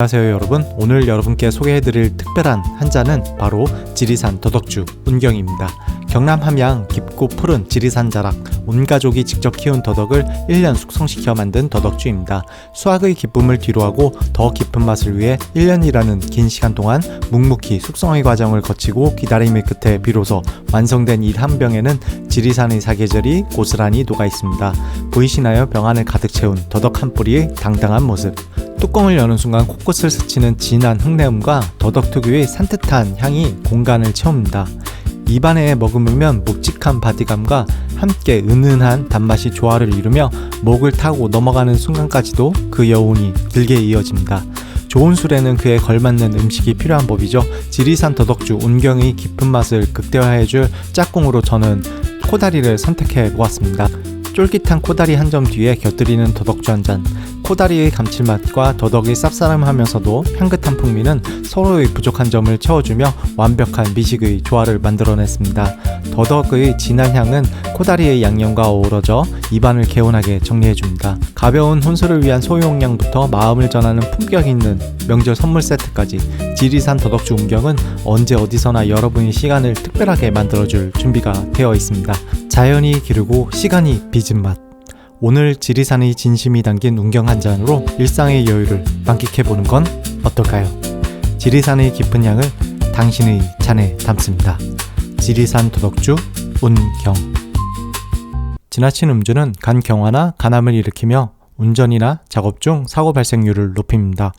안녕하세요 여러분. 오늘 여러분께 소개해드릴 특별한 한 잔은 바로 지리산 더덕주 운경입니다. 경남 함양 깊고 푸른 지리산 자락 온 가족이 직접 키운 더덕을 1년 숙성시켜 만든 더덕주입니다. 수확의 기쁨을 뒤로하고 더 깊은 맛을 위해 1년이라는 긴 시간 동안 묵묵히 숙성의 과정을 거치고 기다림의 끝에 비로소 완성된 이 한 병에는 지리산의 사계절이 고스란히 녹아 있습니다. 보이시나요? 병 안을 가득 채운 더덕 한 뿌리의 당당한 모습 뚜껑을 여는 순간 코끝을 스치는 진한 흙내음과 더덕 특유의 산뜻한 향이 공간을 채웁니다. 입안에 머금으면 묵직한 바디감과 함께 은은한 단맛이 조화를 이루며 목을 타고 넘어가는 순간까지도 그 여운이 길게 이어집니다. 좋은 술에는 그에 걸맞는 음식이 필요한 법이죠. 지리산 더덕주 운경의 깊은 맛을 극대화해줄 짝꿍으로 저는 코다리를 선택해 보았습니다. 쫄깃한 코다리 한 점 뒤에 곁들이는 더덕주 한 잔. 코다리의 감칠맛과 더덕의 쌉싸름하면서도 향긋한 풍미는 서로의 부족한 점을 채워주며 완벽한 미식의 조화를 만들어냈습니다. 더덕의 진한 향은 코다리의 양념과 어우러져 입안을 개운하게 정리해줍니다. 가벼운 혼술을 위한 소용량부터 마음을 전하는 품격 있는 명절 선물 세트까지 지리산 더덕주 운경은 언제 어디서나 여러분의 시간을 특별하게 만들어줄 준비가 되어 있습니다. 자연이 기르고 시간이 빚은 맛. 오늘 지리산의 진심이 담긴 운경 한 잔으로 일상의 여유를 만끽해보는 건 어떨까요? 지리산의 깊은 향을 당신의 잔에 담습니다. 지리산 도덕주 운경 지나친 음주는 간 경화나 간암을 일으키며 운전이나 작업 중 사고 발생률을 높입니다.